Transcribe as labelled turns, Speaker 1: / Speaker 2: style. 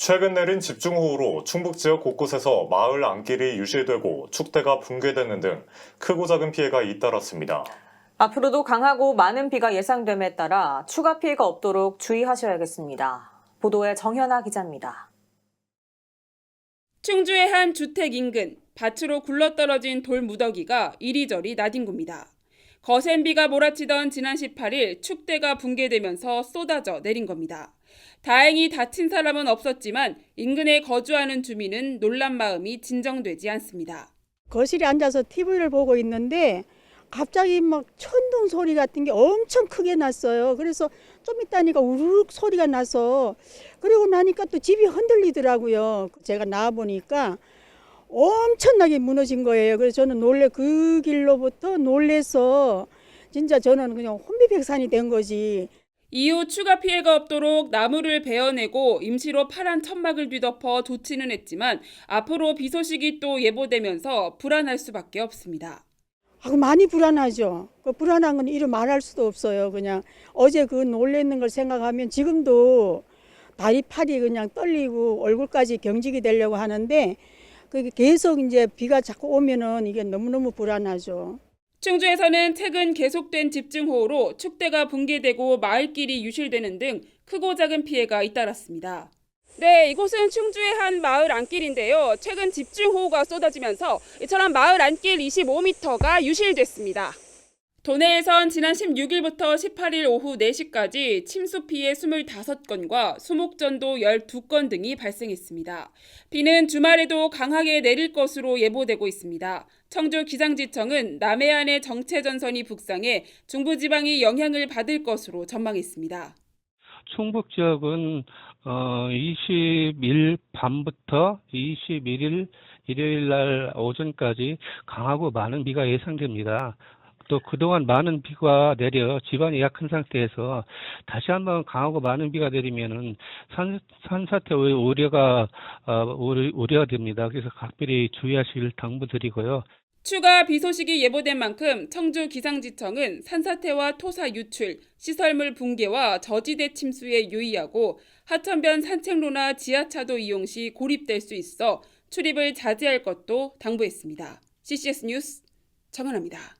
Speaker 1: 최근 내린 집중호우로 충북 지역 곳곳에서 마을 안길이 유실되고 축대가 붕괴되는 등 크고 작은 피해가 잇따랐습니다.
Speaker 2: 앞으로도 강하고 많은 비가 예상됨에 따라 추가 피해가 없도록 주의하셔야겠습니다. 보도에 정현아 기자입니다.
Speaker 3: 충주의 한 주택 인근 밭으로 굴러떨어진 돌 무더기가 이리저리 나뒹굽니다. 거센 비가 몰아치던 지난 18일 축대가 붕괴되면서 쏟아져 내린 겁니다. 다행히 다친 사람은 없었지만 인근에 거주하는 주민은 놀란 마음이 진정되지 않습니다.
Speaker 4: 거실에 앉아서 TV를 보고 있는데 갑자기 막 천둥 소리 같은 게 엄청 크게 났어요. 그래서 좀 있다니까 우르륵 소리가 나서 그리고 나니까 또 집이 흔들리더라고요. 제가 나와 보니까 엄청나게 무너진 거예요. 그래서 저는 놀래 그 길로부터 놀래서 진짜 저는 그냥 혼비백산이 된 거지.
Speaker 3: 이후 추가 피해가 없도록 나무를 베어내고 임시로 파란 천막을 뒤덮어 조치는 했지만 앞으로 비 소식이 또 예보되면서 불안할 수밖에 없습니다.
Speaker 4: 아, 많이 불안하죠. 그 불안한 건 이루 말할 수도 없어요. 그냥 어제 그 놀랬는 걸 생각하면 지금도 다리 팔이 그냥 떨리고 얼굴까지 경직이 되려고 하는데 그게 계속 이제 비가 자꾸 오면은 이게 너무너무 불안하죠.
Speaker 3: 충주에서는 최근 계속된 집중호우로 축대가 붕괴되고 마을길이 유실되는 등 크고 작은 피해가 잇따랐습니다. 네, 이곳은 충주의 한 마을 안길인데요. 최근 집중호우가 쏟아지면서 이처럼 마을 안길 25m가 유실됐습니다. 도내에선 지난 16일부터 18일 오후 4시까지 침수 피해 25건과 수목전도 12건 등이 발생했습니다. 비는 주말에도 강하게 내릴 것으로 예보되고 있습니다. 청주 기상지청은 남해안의 정체 전선이 북상해 중부지방이 영향을 받을 것으로 전망했습니다.
Speaker 5: 충북 지역은 어 20일 밤부터 21일 일요일 날 오전까지 강하고 많은 비가 예상됩니다. 또 그동안 많은 비가 내려 지반이 약한 상태에서 다시 한번 강하고 많은 비가 내리면은 산, 산사태 우려가 어, 우려, 우려가 됩니다. 그래서 각별히 주의하시길 당부드리고요.
Speaker 3: 추가 비 소식이 예보된 만큼 청주 기상지청은 산사태와 토사 유출, 시설물 붕괴와 저지대 침수에 유의하고 하천변 산책로나 지하차도 이용 시 고립될 수 있어 출입을 자제할 것도 당부했습니다. CCS 뉴스 정은아입니다.